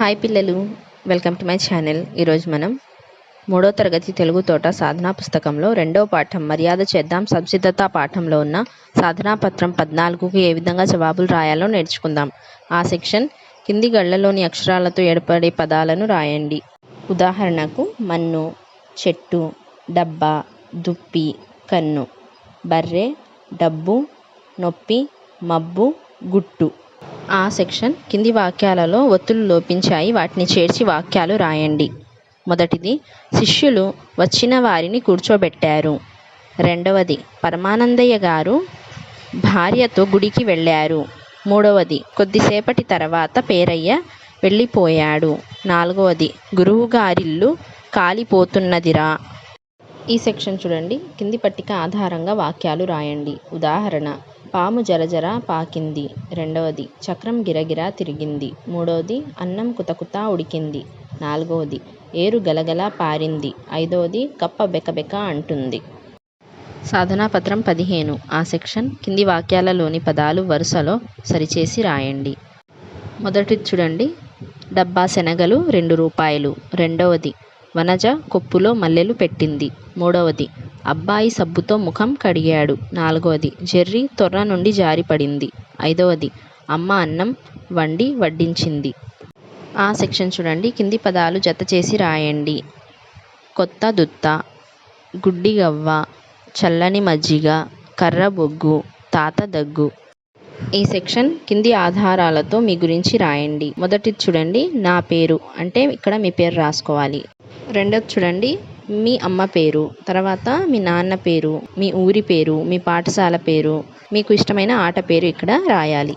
Hi పిల్లలు welcome to my channel. ఈరోజు మనం మూడో తరగతి తెలుగు తోట సాధనా పుస్తకంలో రెండో పాఠం మర్యాద చేద్దాం సంసిద్ధత పాఠంలో ఉన్న సాధనా పత్రం పద్నాలుగుకు ఏ విధంగా జవాబులు రాయాలో నేర్చుకుందాం. ఆ సెక్షన్ కింది గళ్ళలోని అక్షరాలతో ఏర్పడే పదాలను రాయండి. ఉదాహరణకు మన్ను చెట్టు డబ్బా దుప్పి కన్ను బర్రె డబ్బు నొప్పి మబ్బు గుట్టు. ఆ సెక్షన్ కింది వాక్యాలలో ఒత్తులు లోపించాయి. వాటిని చేర్చి వాక్యాలు రాయండి. మొదటిది శిష్యులు వచ్చిన వారిని కూర్చోబెట్టారు. రెండవది పరమానందయ్య గారు భార్యతో గుడికి వెళ్ళారు. మూడవది కొద్దిసేపటి తర్వాత పేరయ్య వెళ్ళిపోయాడు. నాలుగవది గురువు గారిల్లు కాలిపోతున్నదిరా. ఈ సెక్షన్ చూడండి. కింది పట్టిక ఆధారంగా వాక్యాలు రాయండి. ఉదాహరణ పాము జరజర పాకింది. రెండవది చక్రం గిరగిరా తిరిగింది. మూడవది అన్నం కుతకుత ఉడికింది. నాలుగవది ఏరు గలగల పారింది. ఐదవది కప్ప బెకబెక అంటుంది. సాధనా పత్రం పదిహేను. ఆ సెక్షన్ కింది వాక్యాలలోని పదాలు వరుసలో సరిచేసి రాయండి. మొదటిది చూడండి. డబ్బా శనగలు రెండు రూపాయలు. రెండవది వనజ కొప్పులో మల్లెలు పెట్టింది. మూడవది అబ్బాయి సబ్బుతో ముఖం కడిగాడు. నాలుగవది జెర్రీ తొర్ర నుండి జారిపడింది. ఐదవది అమ్మ అన్నం వండి వడ్డించింది. ఆ సెక్షన్ చూడండి. కింది పదాలు జత చేసి రాయండి. కొత్త దుత్త గుడ్డిగవ్వ చల్లని మజ్జిగ కర్ర బొగ్గు తాత దగ్గు. ఈ సెక్షన్ కింది ఆధారాలతో మీ గురించి రాయండి. మొదటిది చూడండి నా పేరు. అంటే ఇక్కడ మీ పేరు రాసుకోవాలి. రెండోది చూడండి మీ అమ్మ పేరు తర్వాత మీ నాన్న పేరు మీ ఊరి పేరు మీ పాఠశాల పేరు మీకు ఇష్టమైన ఆట పేరు ఇక్కడ రాయాలి.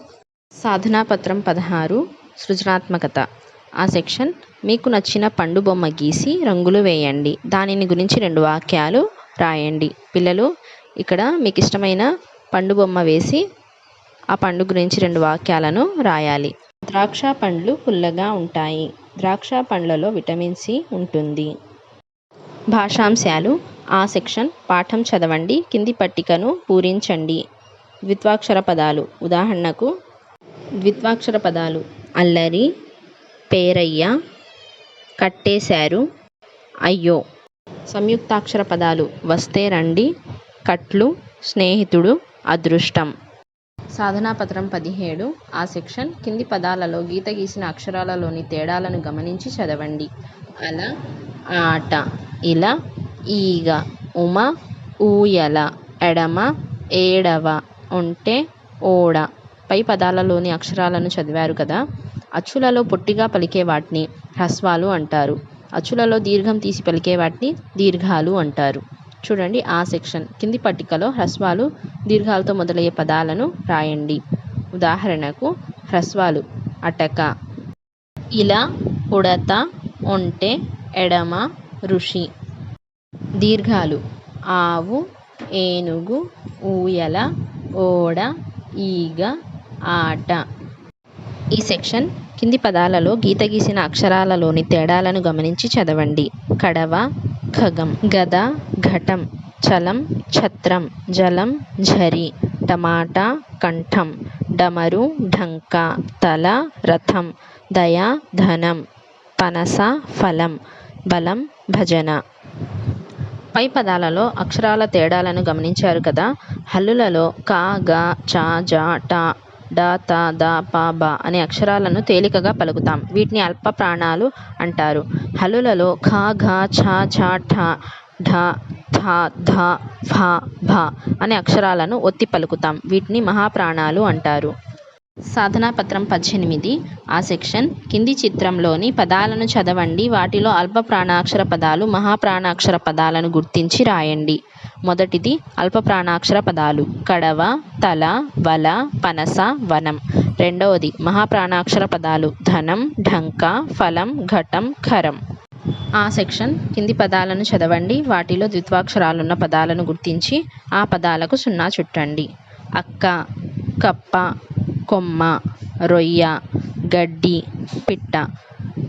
సాధనా పత్రం పదహారు సృజనాత్మకత. ఆ సెక్షన్ మీకు నచ్చిన పండు బొమ్మ గీసి రంగులు వేయండి. దానిని గురించి రెండు వాక్యాలు రాయండి. పిల్లలు ఇక్కడ మీకు ఇష్టమైన పండు బొమ్మ వేసి ఆ పండు గురించి రెండు వాక్యాలను రాయాలి. ద్రాక్ష పండ్లు పుల్లగా ఉంటాయి. ద్రాక్ష పండ్లలో విటమిన్ సి ఉంటుంది. భాషాంశాలు ఆ సెక్షన్ పాఠం చదవండి కింది పట్టికను పూరించండి. ద్విత్వాక్షర పదాలు. ఉదాహరణకు ద్విత్వాక్షర పదాలు. అల్లరి పేరయ్య కట్టేశారు అయ్యో. సంయుక్తాక్షర పదాలు. వస్తే రండి కట్లు స్నేహితుడు అదృష్టం. సాధనా పత్రం పదిహేడు. ఆ సెక్షన్ కింది పదాలలో గీత గీసిన అక్షరాలలోని తేడాలను గమనించి చదవండి. అల ఆట ఇలా ఈగ ఉమ ఊయల ఎడమ ఏడవ ఒంటె ఓడ పై పదాలలోని అక్షరాలను చదివారు కదా. అచ్చులలో పొట్టిగా పలికే వాటిని హ్రస్వాలు అంటారు. అచ్చులలో దీర్ఘం తీసి పలికే వాటిని దీర్ఘాలు అంటారు. చూడండి ఆ సెక్షన్. కింది పట్టికలో హ్రస్వాలు దీర్ఘాలతో మొదలయ్యే పదాలను రాయండి. ఉదాహరణకు హ్రస్వాలు అటక. ఇలా ఉడత ఒంటె ఎడమ ఋషి. దీర్ఘాలు. ఆవు ఏనుగు ఊయల ఓడ ఈగ ఆట. ఈ సెక్షన్ కింది పదాలలో గీత గీసిన అక్షరాలలోని తేడాలను గమనించి చదవండి. కడవ ఖగం గద ఘటం చలం ఛత్రం జలం ఝరి టమాటా కంఠం డమరు ఢంక తల రథం దయా ధనం పనస ఫలం బలం భజన. పై పదాలలో అక్షరాల తేడాలను గమనించారు కదా? హల్లులలో క గ చ జ ట డ త ద ప బ అనే అక్షరాలను తేలికగా పలుకుతాం. వీటిని అల్ప ప్రాణాలు అంటారు. హల్లులలో ఖ ఘ ఛ ఛ ఠ ఢ థ ధ ఫ భ అనే అక్షరాలను ఒత్తి పలుకుతాం. వీటిని మహాప్రాణాలు అంటారు. సాధనా పత్రం పద్దెనిమిది ఆ సెక్షన్ కింది చిత్రంలోని పదాలను చదవండి. వాటిలో అల్ప ప్రాణాక్షర పదాలు మహాప్రాణాక్షర పదాలను గుర్తించి రాయండి. మొదటిది అల్ప ప్రాణాక్షర పదాలు కడవ తల వల పనస వనం. రెండవది మహాప్రాణాక్షర పదాలు ధనం ఢంక ఫలం ఘటం ఖరం ఆ సెక్షన్ కింది పదాలను చదవండి. వాటిలో ద్విత్వాక్షరాలున్న పదాలను గుర్తించి ఆ పదాలకు సున్నా చుట్టండి. అక్క కప్ప కొమ్మ రొయ్య గడ్డి పిట్ట.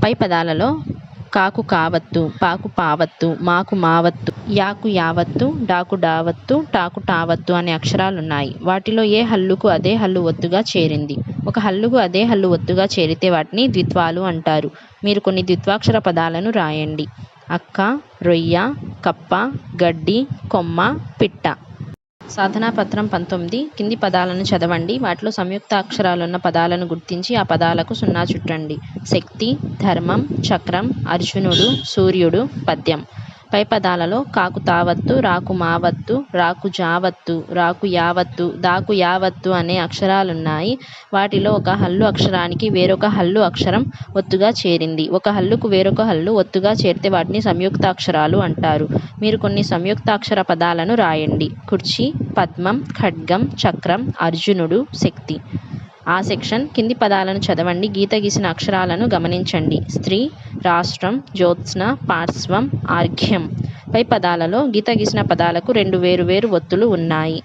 పై పదాలలో కాకు కావత్తు పాకు పావత్తు మాకు మావత్తు యాకు యావత్తు డాకు డావత్తు టాకు టావత్తు అనే అక్షరాలున్నాయి. వాటిలో ఏ హల్లుకు అదే హల్లు ఒత్తుగా చేరింది? ఒక హల్లుకు అదే హల్లు ఒత్తుగా చేరితే వాటిని ద్విత్వాలు అంటారు. మీరు కొన్ని ద్విత్వాక్షర పదాలను రాయండి. అక్క రొయ్య కప్ప గడ్డి కొమ్మ పిట్ట. సాధనా పత్రం పంతొమ్మిది. కింది పదాలను చదవండి. వాటిలో సంయుక్త అక్షరాలున్న పదాలను గుర్తించి ఆ పదాలకు సున్నా చుట్టండి. శక్తి ధర్మం చక్రం అర్జునుడు సూర్యుడు పద్యం. పై పదాలలో కాకు తావత్తు రాకు మావత్తు రాకు జావత్తు రాకు యావత్తు దాకు యావత్తు అనే అక్షరాలున్నాయి. వాటిలో ఒక హల్లు అక్షరానికి వేరొక హల్లు అక్షరం ఒత్తుగా చేరింది. ఒక హల్లుకు వేరొక హల్లు ఒత్తుగా చేరితే వాటిని సంయుక్త అక్షరాలు అంటారు. మీరు కొన్ని సంయుక్తాక్షర పదాలను రాయండి. కుర్చీ పద్మం ఖడ్గం చక్రం అర్జునుడు శక్తి. ఆ సెక్షన్ కింది పదాలను చదవండి. గీత గీసిన అక్షరాలను గమనించండి. స్త్రీ రాష్ట్రం జ్యోత్స్న పార్శ్వం ఆర్ఘ్యం పై పదాలలో గీత గీసిన పదాలకు రెండు వేరు వేరు ఒత్తులు ఉన్నాయి.